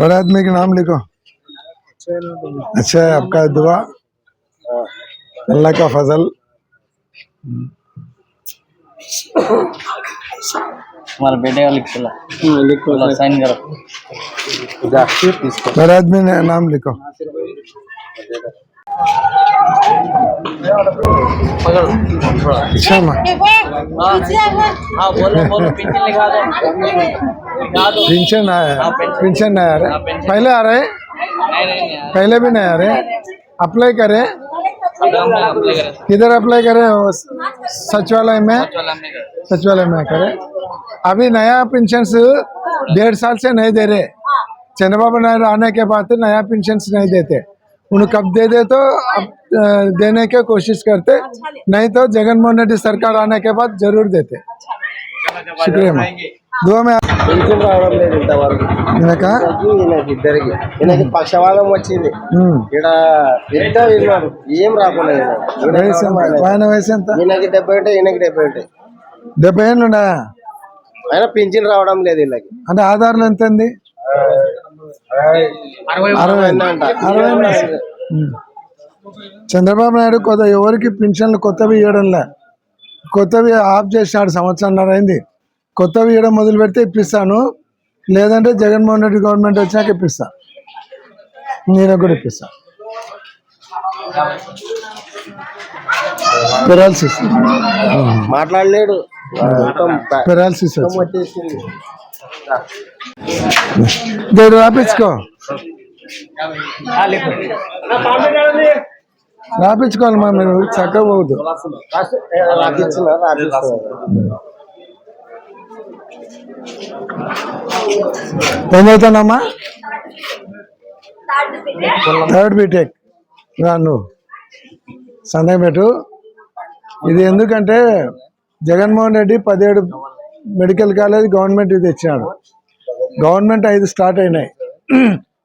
बड़े आदमी के नाम लिखो। अच्छा है आपका दुआ। अल्लाह का फजल। हमारे बेटे का लिख लिखो साइन करो। बड़े आदमी ने नाम लिखो। अच्छा माँ हाँ। बोलो बोलो पेंशन आया है। पेंशन नहीं आ रहा पहले आ रहे नहीं नहीं नहीं पहले भी नहीं आ रहे अप्लाई करें किधर अप्लाई करें सचिवालय में? सचिवालय में करें अभी नया पेंशन डेढ़ साल से नहीं दे रहे। चंद्रबाबू नायडू आने के बाद नया पेंशन नहीं देते। उन्हें कब दे दे तो अब अ, देने की कोशिश करते नहीं तो जगनमोहन रेड्डी सरकार आने के बाद जरूर देते शुक्रिया मैम दुआ में పెన్షన్ రావడం లేదు ఇంతవరకు इनका ఈయనకి ఇద్దరికి ఈయనకి పక్షవాదం వచ్చింది हम्म ఇక్కడ ఎంత విన్నారు ఏం రాకుండా వయసు ఎంత ఆయన వయసు ఎంత ఈయనకి డెబ్బై ఒకటి ఈయనకి డెబ్బై ఒకటి డెబ్బై ఏళ్ళు ఉన్నాయా అయినా పింఛన్ రావడం లేదు వీళ్ళకి అంటే ఆధార్లు ఎంత ఉంది అరవై. చంద్రబాబు నాయుడు కొత్త ఎవరికి పింఛన్లు కొత్తవి ఇవ్వడంలే కొత్తవి ఆఫ్ చేసినాడు సంవత్సరంన్నర అయింది. కొత్తవి ఇవ్వడం మొదలు పెడితే ఇప్పిస్తాను. లేదంటే జగన్మోహన్ రెడ్డి గవర్నమెంట్ వచ్చినాక ఇప్పిస్తా. నేను కూడా ఇప్పిస్తా. పెరాలసిస్. మాట్లాడలేడు. పెరాలసిస్ దేడు రాపించుకో రాపించుకోవాలి మా మీరు చక్కగా పోవద్దు. ఏం చదువుతానమ్మా థర్డ్ బీటెక్ రా నువ్వు. సందేహం పెట్టు. ఇది ఎందుకంటే జగన్మోహన్ రెడ్డి పదిహేడు మెడికల్ కాలేజ్ గవర్నమెంట్ ఇది ఇచ్చినాడు గవర్నమెంట్ ఐదు స్టార్ట్ అయినాయి.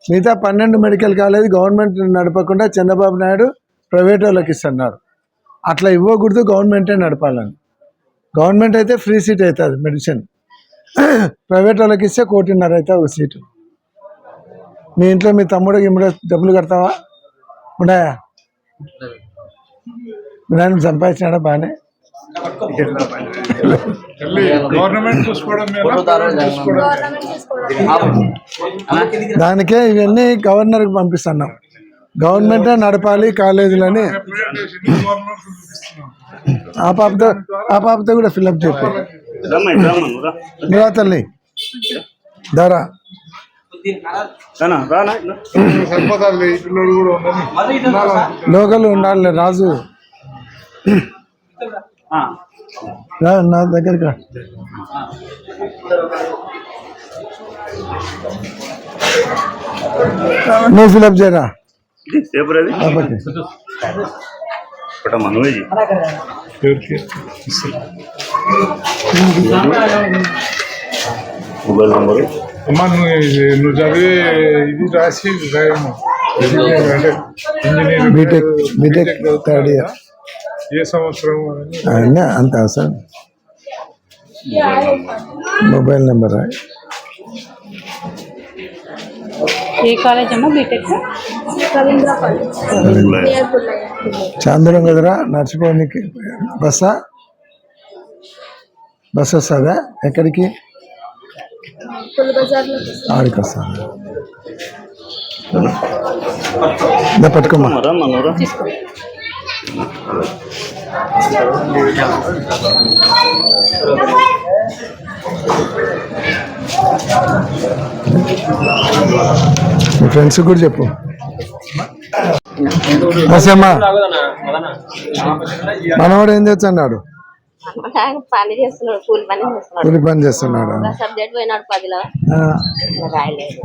మిగతా పన్నెండు మెడికల్ కాలేజ్ గవర్నమెంట్ నడపకుండా చంద్రబాబు నాయుడు ప్రైవేట్ వాళ్ళకి ఇస్తున్నారు. అట్లా ఇవ్వకూడదు గవర్నమెంటే నడపాలని. గవర్నమెంట్ అయితే ఫ్రీ సీట్ అవుతుంది మెడిసిన్. ప్రైవేట్ వాళ్ళకి ఇస్తే కోటిన్నర అయితే ఒక సీటు. మీ ఇంట్లో మీ తమ్ముడు గిమ్ముడు డబ్బులు కడతావా? ఉన్నాయా? మీ నాయన సంపాదించినాడా బాగానే? దానికే ఇవన్నీ గవర్నర్కి పంపిస్తున్నాం. గవర్నమెంటే నడపాలి కాలేజీలని. ఆ పాపతో ఆ పాపతో కూడా ఫిల్అప్ చెప్పి నువ్వు తల్లి. ధర లోకల్ ఉండాలి. రాజు. నా దగ్గరికి రా నువ్వు ఫిల్అప్ చేయరా పేపర్ అది పాపకి ఒకట మనోజ్ మొబైల్ నంబరు అమ్మ నువ్వు ఇది- నువ్వు చదివే ఇది రాసి రాయము అంటే engineering BTech BTech third year ఏ సంవత్సరం అని? అన్నీ అంత అవసరం. మొబైల్ నెంబర్ ఏ కాలేజ్ అమ్మా? బీటెక్ చాందరం కదరా? నడిచిపోనికి బస్సా? బస్ వస్తుందా? ఎక్కడికి? ఆడికి వస్తుంది దా పట్టుకోమ్మా. ఫ్రెండ్స్ కూడా చెప్పు. మనవాడు ఏం తెచ్చన్నాడు ఆయన పని చేస్తున్నాడు కూలి పని చేస్తున్నాడు. కూలి పని చేస్తున్నాడు? సబ్జెక్ట్ పోయినాడు పదిలో. రాయలేదు.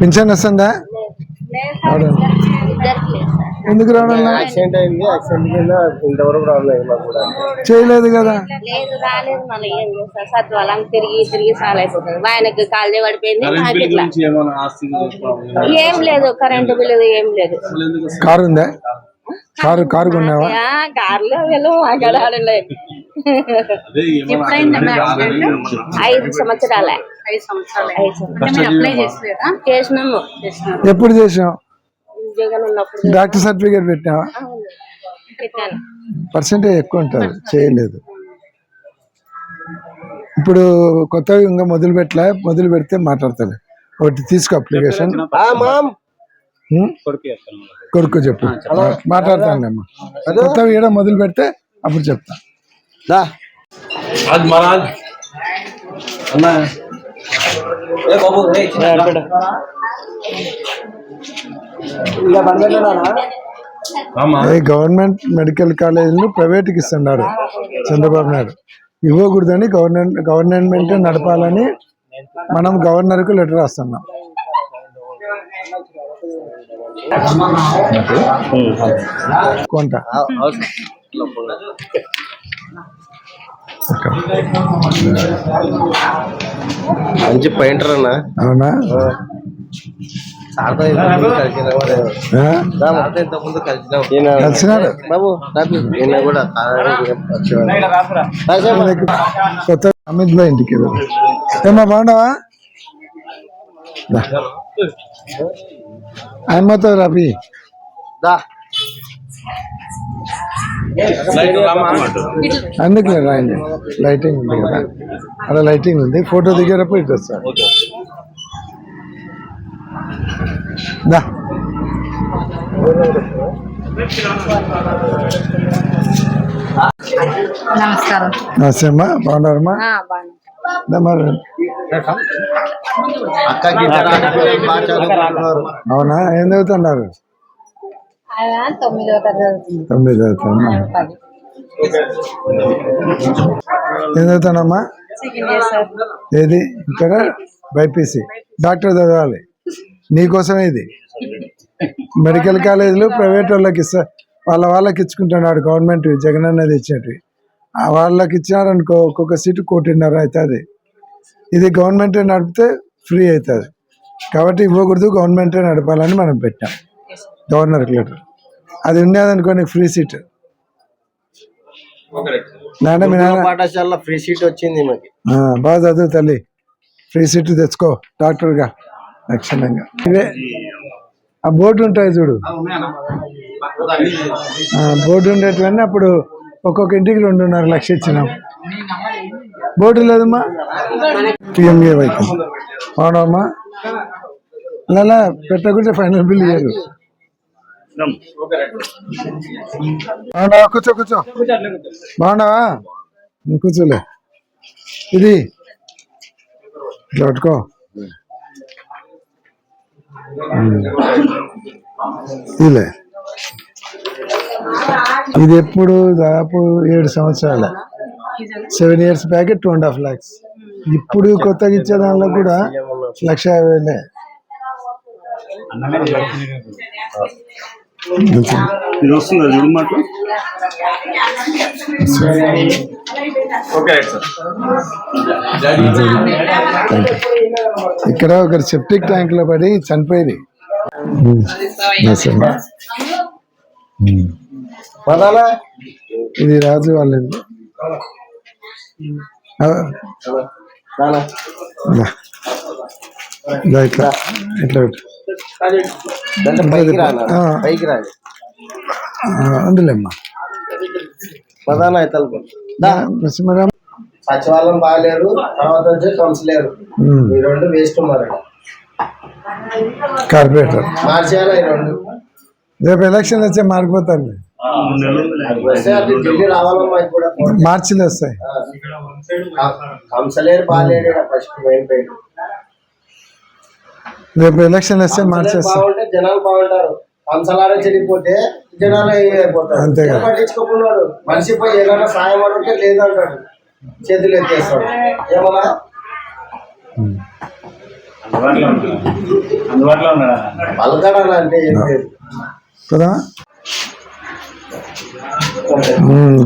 పింఛన్ వస్తుందా? ఎందుకు రావడం యాక్సిడెంట్ అయింది యాక్సిడెంట్ కింద ఇంతవరకు రాలేదు మాకు కూడా. చేయలేదు కదా? లేదు రాలేదు మళ్ళీ ఏం చేస్తారు సత్వాలం తిరిగి తిరిగి సాల్ అయిపోతుంది. ఆయనకి కాళ్ళే పడిపోయింది నాకు ఇట్లా. ఏం లేదు కరెంటు బిల్లు ఏం లేదు. కారు ఉందా? కారు కారు కొన్నావా? కార్లో వెళ్ళు అక్కడ ఐదు సంవత్సరాలే. ఐదు సంవత్సరాలు. ఐదు సంవత్సరాలు. అంటే మీరు అప్లై చేసలేదా చేసినాము. చేస్తున్నారు ఎప్పుడు చేసావు జగన్ ఉన్నప్పుడు డాక్టర్ సర్టిఫికేట్ పెట్టినావా. పెట్టాను. పర్సెంటేజ్ ఎక్కువ ఉంటుంది చేయలేదు. ఇప్పుడు కొత్తగా ఇంకా మొదలు పెట్టలే మొదలు పెడితే మాట్లాడతాను ఒకటి తీసుకో అప్లికేషన్? కొడుకు చెప్పు. మాట్లాడతాను అమ్మా. కొత్తగా ఏడ మొదలు పెడితే అప్పుడు చెప్తా. దా. ఇలా బంద్ ఈ గవర్నమెంట్ మెడికల్ కాలేజీలు ప్రైవేట్కి ఇస్తున్నాడు చంద్రబాబు నాయుడు. ఇవ్వకూడదని గవర్నమెంట్ గవర్నమెంట్ నడపాలని మనం గవర్నర్కు లెటర్ రాస్తున్నాం. కొంట. మంచి పెయింటర్ అన్న. అవునా? బాబు నిన్న కూడా కొత్త అమిత్ భాయ్ ఇంటికి. ఏమ్మా బాగున్నావా? రవి దా. అందుకే రాయండి. లైటింగ్ ఉంది కదా. అలా లైటింగ్ ఉంది. ఫోటో దిగేటప్పుడు ఇటు వస్తారు దా. నమస్కారం. నమస్తే అమ్మా. బాగున్నారమ్మా. అవునా? ఏం చదువుతున్నారు? తరగతి. తొమ్మిది ఏం చదువుతానమ్మా? సార్ ఏది? ఇక్కడ? బైపీసీ. డాక్టర్ చదవాలి. నీకోసమే ఇది. మెడికల్ కాలేజీలు ప్రైవేట్ వాళ్ళకి ఇస్తా. వాళ్ళ వాళ్ళకి ఇచ్చుకుంటున్నాడు గవర్నమెంట్ జగన్ అనేది ఇచ్చినట్టు వాళ్ళకి ఇచ్చినారనుకో ఒక్కొక్క సీటు కోటిన్నర అవుతుంది. ఇది గవర్నమెంటే నడిపితే ఫ్రీ అవుతుంది. కాబట్టి ఇవ్వకూడదు గవర్నమెంటే నడపాలని మనం పెట్టాం. గవర్నర్కి లెటర్ అది ఉండేదనుకో నీకు ఫ్రీ సీట్. నాన్న మీ నాన్న. పాఠశాలలో ఫ్రీ సీట్ వచ్చింది మాకు. బాగా చదువు తల్లి. ఫ్రీ సీట్ తెచ్చుకో డాక్టర్గా. లక్షణంగా. ఇవే. ఆ బోర్డు ఉంటాయి చూడు. బోర్డు ఉండేటివన్నీ అప్పుడు ఒక్కొక్క ఇంటికి రెండున్నర లక్ష ఇచ్చినాం. బోర్డు లేదమ్మా. టీఎంఏ వైపు. అవునమ్మా. అలా పెట్టకుంటే ఫైనల్ బిల్ ఇయ్యరు. కూర్చో కూర్చో. బాగున్నావా? నువ్వు కూర్చోలే. ఇది. ఇట్లా పట్టుకో. ఇదిలే. ఇది ఎప్పుడు దాదాపు ఏడు సంవత్సరాల. Seven years back two and half lakhs ఇప్పుడు కొత్తగా ఇచ్చే దానిలో కూడా లక్ష యాభై వేలే. ఇది వస్తుందా చూడు మాకు? ఇక్కడ ఒకరు సెప్టిక్ ట్యాంక్లో పడి చనిపోయింది. పదాలా? ఇది రాజు వాళ్ళది. ఇట్లా ఇట్లా పెట్టు. పైకి రాదు అందులేమ్మా. నరసింహరామ్ సచివాలయం బాగాలేరు తర్వాత వచ్చి కౌన్సిలర్. ఈ రెండు వేస్ట్ మరి. కార్పొరేటర్. మార్చేయాలి ఈ రెండు? రేపు ఎలక్షన్ వచ్చే మారిపోతాను మార్చిలో వస్తాయి. కౌన్సిలర్ బాగాలేడు ఫస్ట్ మెయిన్ పెయింట్ రేపు ఎలక్షన్ వస్తే మార్చేస్తాయి బాగుంటే జనాలు బాగుంటారు. కంసలారే చెడిపోతే జనాలు అంతే కదా. ఏం పట్టించుకోకున్నాడు మనిషి పోయి ఏదైనా సాయం అడిగితే లేదంటాడు. చేతులు ఎత్తేస్తాడు. ఏమన్నా? అందుబాటులో ఉంటాడు. అందుబాటులో ఉన్నాడా? పలకడాలి అంటే ఏం లేదు. కదా?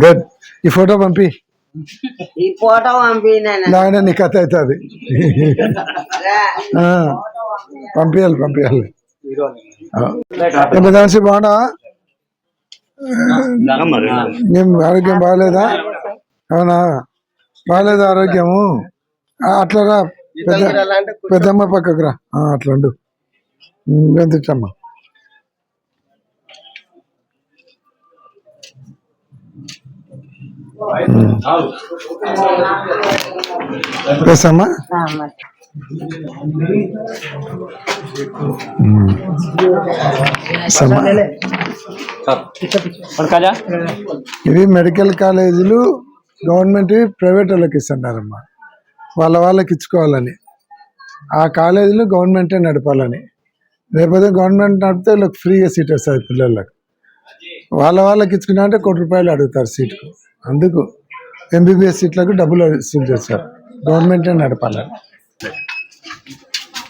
గుడ్ ఈ ఫోటో పంపి. ఈ ఫోటో నాయన నీ కథ అవుతుంది. పంపించాలి పంపించాలి మరి ఏం ఆరోగ్యం బాగాలేదా? అవునా? బాగాలేదా ఆరోగ్యము? అట్లా రా. పెద్ద పెద్దమ్మ పక్కకు రా. ఆ, అట్లా ఉండు. వెంతమ్మా వేసమ్మా వేసమ్మా ఇవి మెడికల్ కాలేజీలు గవర్నమెంట్ ప్రైవేట్ వాళ్ళకి ఇస్తున్నారమ్మా. వాళ్ళ వాళ్ళకి ఇచ్చుకోవాలని. ఆ కాలేజీలు గవర్నమెంటే నడపాలని. లేకపోతే గవర్నమెంట్ నడిపితే వీళ్ళకి ఫ్రీగా సీట్ వస్తుంది పిల్లలకు. వాళ్ళ వాళ్ళకి ఇచ్చుకున్నా అంటే కోటి రూపాయలు అడుగుతారు సీటుకు. అందుకు ఎంబీబీఎస్ సీట్లకు డబ్బులు వసూలు చేస్తారు. గవర్నమెంటే నడపాలని.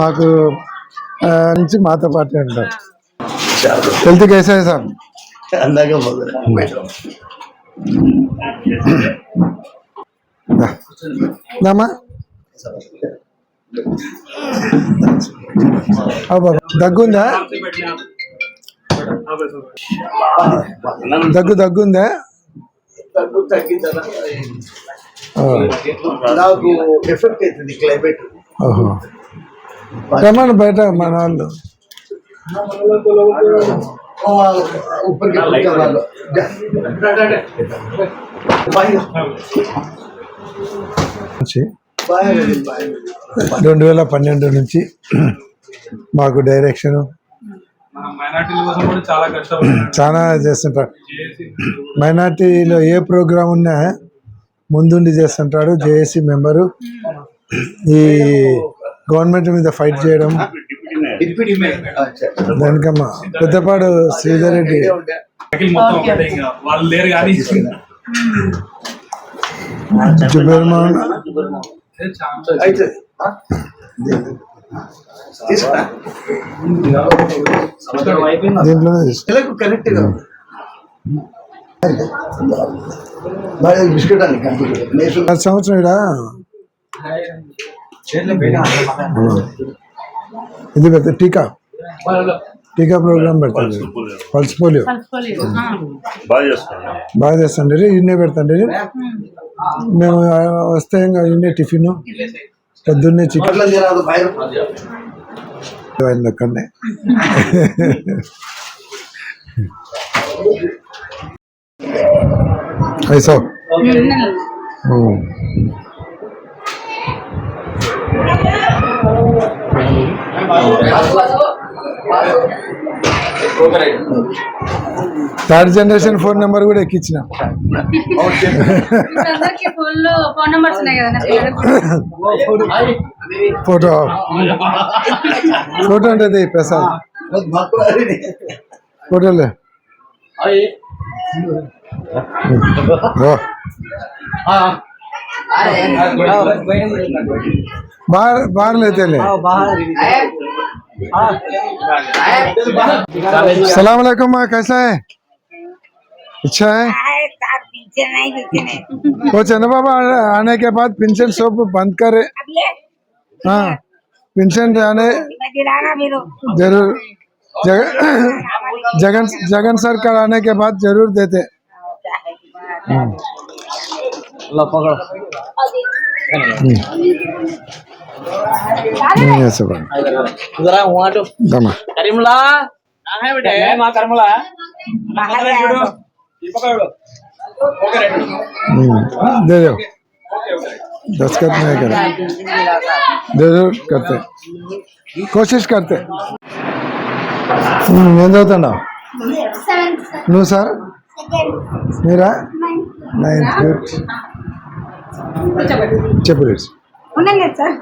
మాకు నుంచి మాతో పాటు ఉంటారు. హెల్త్ కేసే సార్. అందాక దగ్గుందా? దగ్గు దగ్గుందా? దగ్గు తగ్గిందా? నాకు ఎఫెక్ట్ అవుతుంది క్లైమేట్ రమ్మని బయట మన వాళ్ళు. రెండు వేల పన్నెండు నుంచి మాకు డైరెక్షన్ చాలా చేస్తుంటారు మైనార్టీలో ఏ ప్రోగ్రాం ఉన్నా ముందుండి చేస్తుంటాడు జేఏసీ మెంబరు. ఈ గవర్నమెంట్ మీద ఫైట్ చేయడం. దానికమ్మ పెద్దపాడు శ్రీధర్ రెడ్డి. అఖిల్ మొత్తం ఒకటే ఇంకా వాళ్ళు లేరు కానీ జుబేర్. నెలకు కనెక్ట్ బిస్కెట్ గత సంవత్సరం ఈడ ఇది పెద్ద టీకా. టీకా ప్రోగ్రామ్ పెడతాడు పల్స్ పోలియో. బాగా చేస్తాండి ఇన్నే పెడతాండి మేము వస్తే ఇంకా ఇన్నే టిఫిన్. పొద్దున్నే చికెన్. అట్లా తినాలి ఐసో థర్డ్ జనరేషన్ ఫోన్ నెంబర్ కూడా ఎక్కించిన అందరికి ఫోన్లో ఫోన్ నెంబర్స్ ఉన్నాయి కదా ఫోటో ఫోటో అంటే ప్రసాద్. ఫోటోలే बाहर बाहर लेते ले सलाम वालेकुम माँ कैसा है? अच्छा है? वो चंद्र बाबा आने के बाद पेंशन सब बंद करे। हाँ पेंशन आने। ज़रूर। जग- जगन जगन सरकार आने के बाद ज़रूर देते। लो पकड़ो हम्म, ये सब है। इधर आ वहाँ तो दमा करीमुल्ला कहाँ है बेटे मैं माँ करीमुल्ला हम्म, दे दो दस्खत नहीं करे जरूर करते कोशिश करते हम्म, ఏం చదువుతున్నావు నువ్వు సార్ మీరా? నైన్త్ గుడ్ చెప్పు రేట్స్. ఉన్నాను కదా సార్.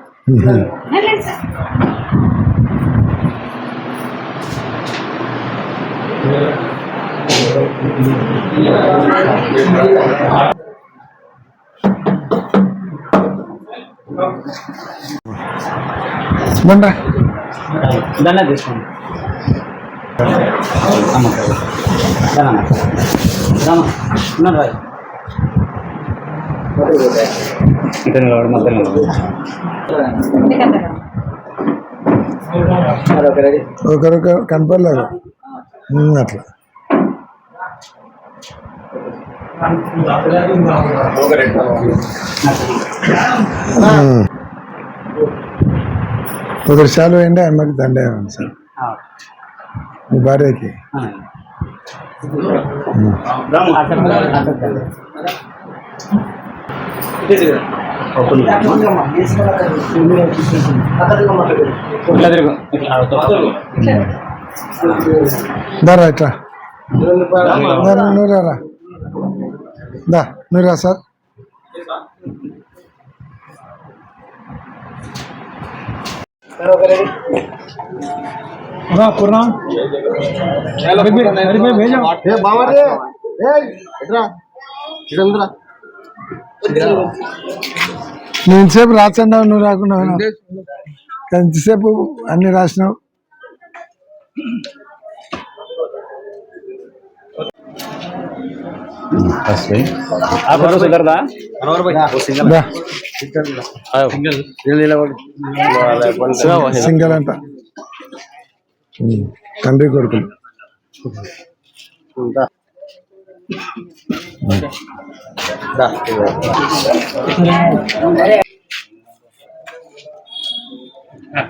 దండ తీసుకోండి. ఉన్నాడు రాయ్ ఇతను నిలబడు, మధ్యలో నిలబడు. కనపడలేదు అట్లా మ్మ్. చాలు వేయండి అమ్మకి దండ సార్ ఆ, మీ భార్యకి ఆ. అక్కడ అక్కడ ఓపెన్ ఇట్లా తిరుగు తిరుగు. దారా ఇట్లా దా, నువ్వు నేను. రాకుండా ఇంతసేపు అన్ని రాసినావు? సింగిల్. సింగల్ అంట. తండ్రి కొడుకులు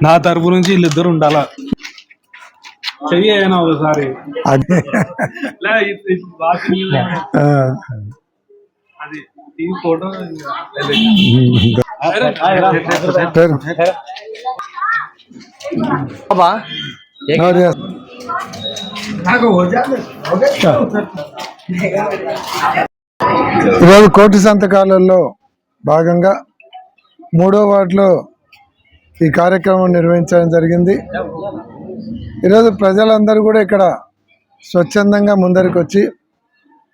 నా తరపు నుంచి వీళ్ళిద్దరు ఉండాలా చెయ్యి అయినా ఒకసారి అదే లే, ఇది- ఇది వాకింగ్ లే. ఆ, అది ఈ ఫోటో పేరు ఎవరు చేస్తారు? ఈరోజు కోటి సంతకాలలో భాగంగా మూడో వార్డులో ఈ కార్యక్రమం నిర్వహించడం జరిగింది. ఈరోజు ప్రజలందరూ కూడా ఇక్కడ స్వచ్ఛందంగా ముందరికి వచ్చి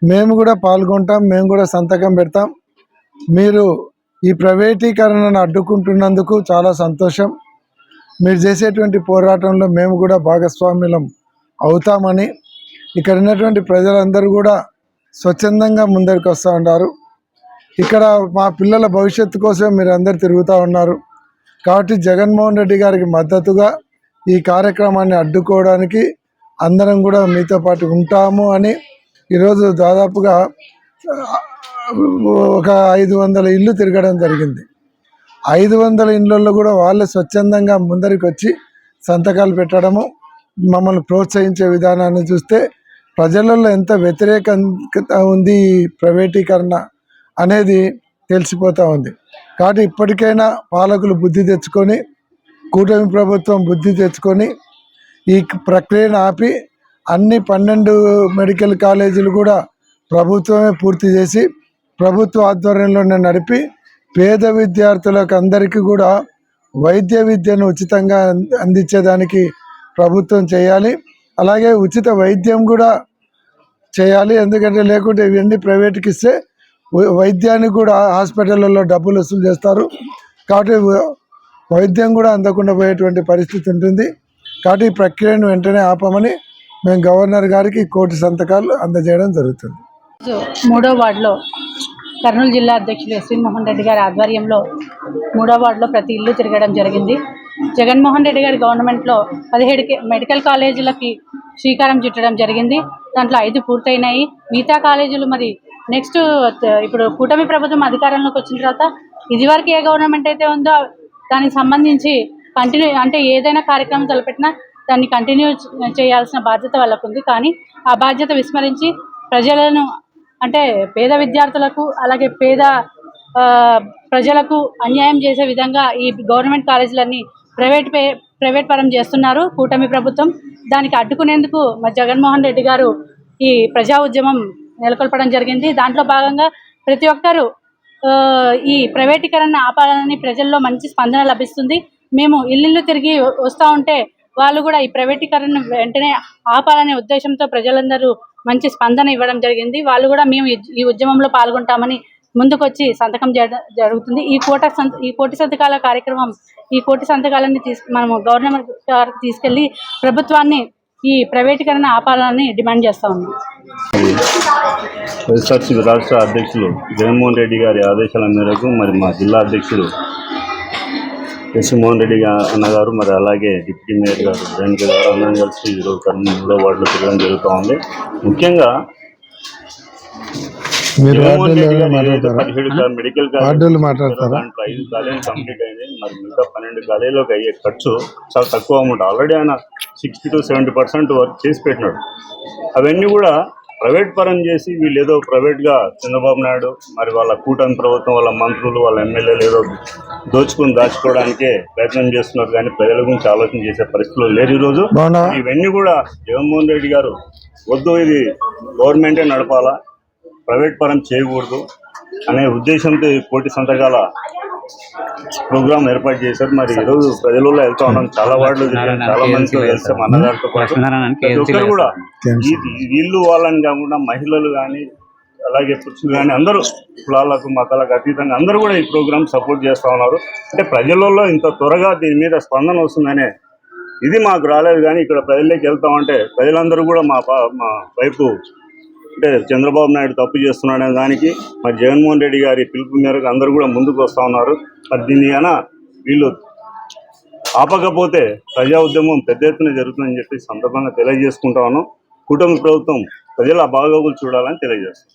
మేము కూడా పాల్గొంటాం మేము కూడా సంతకం పెడతాం. మీరు ఈ ప్రైవేటీకరణను అడ్డుకుంటున్నందుకు చాలా సంతోషం. మీరు చేసేటువంటి పోరాటంలో మేము కూడా భాగస్వామ్యం అవుతామని ఇక్కడ ఉన్నటువంటి ప్రజలందరూ కూడా స్వచ్ఛందంగా ముందరికి వస్తూ ఉంటారు ఇక్కడ మా పిల్లల భవిష్యత్తు కోసం మీరు అందరు తిరుగుతూ ఉన్నారు. కాబట్టి జగన్మోహన్ రెడ్డి గారికి మద్దతుగా ఈ కార్యక్రమాన్ని అడ్డుకోవడానికి అందరం కూడా మీతో పాటు ఉంటాము అని ఈరోజు దాదాపుగా ఒక ఐదు వందల ఇల్లు తిరగడం జరిగింది. ఐదు వందల ఇళ్ళల్లో కూడా వాళ్ళే స్వచ్ఛందంగా ముందరికి వచ్చి సంతకాలు పెట్టడము మమ్మల్ని ప్రోత్సహించే విధానాన్ని చూస్తే ప్రజలలో ఎంత వ్యతిరేకత ఉంది ఈ ప్రైవేటీకరణ అనేది తెలిసిపోతూ ఉంది. కాబట్టి ఇప్పటికైనా పాలకులు బుద్ధి తెచ్చుకొని కూటమి ప్రభుత్వం బుద్ధి తెచ్చుకొని ఈ ప్రక్రియను ఆపి అన్ని పన్నెండు మెడికల్ కాలేజీలు కూడా ప్రభుత్వమే పూర్తి చేసి ప్రభుత్వ ఆధ్వర్యంలోనే నడిపి పేద విద్యార్థులకు అందరికీ కూడా వైద్య విద్యను ఉచితంగా అందించేదానికి ప్రభుత్వం చేయాలి. అలాగే ఉచిత వైద్యం కూడా చేయాలి. ఎందుకంటే లేకుంటే ఇవన్నీ ప్రైవేట్కి ఇస్తే వై- వైద్యానికి కూడా హాస్పిటళ్ళల్లో డబ్బులు వసూలు చేస్తారు. కాబట్టి వైద్యం కూడా అందకుండా పోయేటువంటి పరిస్థితి ఉంటుంది. కాబట్టి ఈ ప్రక్రియను వెంటనే ఆపమని మేము గవర్నర్ గారికి కోటి సంతకాలు అందజేయడం జరుగుతుంది. మూడో వార్డులో కర్నూలు జిల్లా అధ్యక్షులు ఎస్వి మోహన్ రెడ్డి గారి ఆధ్వర్యంలో మూడో వార్డులో ప్రతి ఇల్లు తిరగడం జరిగింది. జగన్మోహన్ రెడ్డి గారి గవర్నమెంట్లో పదిహేడు కే- మెడికల్ కాలేజీలకి శ్రీకారం చుట్టడం జరిగింది. దాంట్లో ఐదు పూర్తయినాయి. మిగతా కాలేజీలు మరి నెక్స్ట్ ఇప్పుడు కూటమి ప్రభుత్వం అధికారంలోకి వచ్చిన తర్వాత ఇదివరకు ఏ గవర్నమెంట్ అయితే ఉందో దానికి సంబంధించి కంటిన్యూ అంటే ఏదైనా కార్యక్రమం తలపెట్టినా దాన్ని కంటిన్యూ చేయాల్సిన బాధ్యత వాళ్ళకు ఉంది కానీ ఆ బాధ్యత విస్మరించి ప్రజలను అంటే పేద విద్యార్థులకు అలాగే పేద ఆ, ప్రజలకు అన్యాయం చేసే విధంగా ఈ గవర్నమెంట్ కాలేజీలన్నీ ప్రైవేట్ పే ప్రైవేట్ పరం చేస్తున్నారు కూటమి ప్రభుత్వం. దానికి అడ్డుకునేందుకు మా జగన్మోహన్ రెడ్డి గారు ఈ ప్రజా ఉద్యమం నెలకొల్పడం జరిగింది. దాంట్లో భాగంగా ప్రతి ఒక్కరూ ఈ ప్రైవేటీకరణ ఆపాలని ప్రజల్లో మంచి స్పందన లభిస్తుంది. మేము ఇల్లు తిరిగి వస్తూ ఉంటే వాళ్ళు కూడా ఈ ప్రైవేటీకరణ వెంటనే ఆపాలనే ఉద్దేశంతో ప్రజలందరూ మంచి స్పందన ఇవ్వడం జరిగింది. వాళ్ళు కూడా మేము ఈ- ఉద్యమంలో పాల్గొంటామని ముందుకొచ్చి సంతకం జరుగుతుంది. ఈ కోట ఈ కోటి సంతకాల కార్యక్రమం ఈ కోటి సంతకాలని తీసు మనము గవర్నమెంట్ గారికి తీసుకెళ్ళి ప్రభుత్వాన్ని ఈ ప్రైవేటీకరణ ఆపాలని డిమాండ్ చేస్తా ఉన్నాం. వైఎస్ఆర్సీపీ రాష్ట్ర అధ్యక్షులు జగన్మోహన్ రెడ్డి గారి ఆదేశాల మేరకు మరి మా జిల్లా అధ్యక్షుడు ఎస్ మోహన్ రెడ్డి గా- అన్న గారు మరి అలాగే డిప్యూటీ మేయర్ గారు రేణుక గారు అందరం కలిసి ఈరోజు కర్నూలు మూడో వార్డులో తిరగడం జరుగుతూ ఉంది. ముఖ్యంగా మీరు జగన్మోహన్ మెడికల్ కాలేజ్ వార్డులు మాట్లాడతారా? దాంట్లో ఐదు కాలేజీలు కంప్లీట్ అయింది మరి మిగతా పన్నెండు కాలేజీలోకి అయ్యే ఖర్చు చాలా తక్కువ అమౌంట్. ఆల్రెడీ ఆయన sixty to seventy percent work చేసి పెట్టినాడు. అవన్నీ కూడా ప్రైవేట్ పరం చేసి వీళ్ళు ఏదో ప్రైవేట్గా చంద్రబాబు నాయుడు మరి వాళ్ళ కూటమి ప్రభుత్వం వాళ్ళ మంత్రులు వాళ్ళ ఎమ్మెల్యేలు ఏదో దోచుకుని దాచుకోవడానికే ప్రయత్నం చేస్తున్నారు. కానీ ప్రజల గురించి ఆలోచన చేసే పరిస్థితులు లేరు ఈరోజు. ఇవన్నీ కూడా జగన్మోహన్ రెడ్డి గారు వద్దు ఇది గవర్నమెంటే నడపాలా? ప్రైవేట్ పరం చేయకూడదు అనే ఉద్దేశంతో ఈ కోటి సంతకాల ప్రోగ్రామ్ ఏర్పాటు చేశారు. మరి ఈ రోజు ప్రజలలో వెళ్తా ఉన్నాం. చాలా వార్డులు తిరిగాం. చాలా మందితో కలిసాం. అన్నగారితో పాటు ప్రతి ఒక్కరు కూడా వీళ్ళు వాళ్ళని కాకుండా మహిళలు కానీ అలాగే పురుషులు కానీ అందరూ కులాలకు మతాలకు అతీతంగా అందరూ కూడా ఈ ప్రోగ్రామ్ సపోర్ట్ చేస్తా ఉన్నారు. అంటే ప్రజలలో ఇంత త్వరగా దీని మీద స్పందన వస్తుందనే ఇది మాకు రాలేదు. కానీ ఇక్కడ ప్రజల్లోకి వెళ్తామంటే ప్రజలందరూ కూడా మా మా వైపు అంటే చంద్రబాబు నాయుడు తప్పు చేస్తున్నాడనే దానికి మరి జగన్మోహన్ రెడ్డి గారి పిలుపు మేరకు అందరూ కూడా ముందుకు వస్తా ఉన్నారు. మరి దీన్ని అయినా వీళ్ళు ఆపకపోతే ప్రజా ఉద్యమం పెద్ద ఎత్తున జరుగుతుందని చెప్పి సందర్భంగా తెలియజేసుకుంటా ఉన్నాం. కుటుంబ ప్రభుత్వం ప్రజల బాగోగులు చూడాలని తెలియజేస్తాం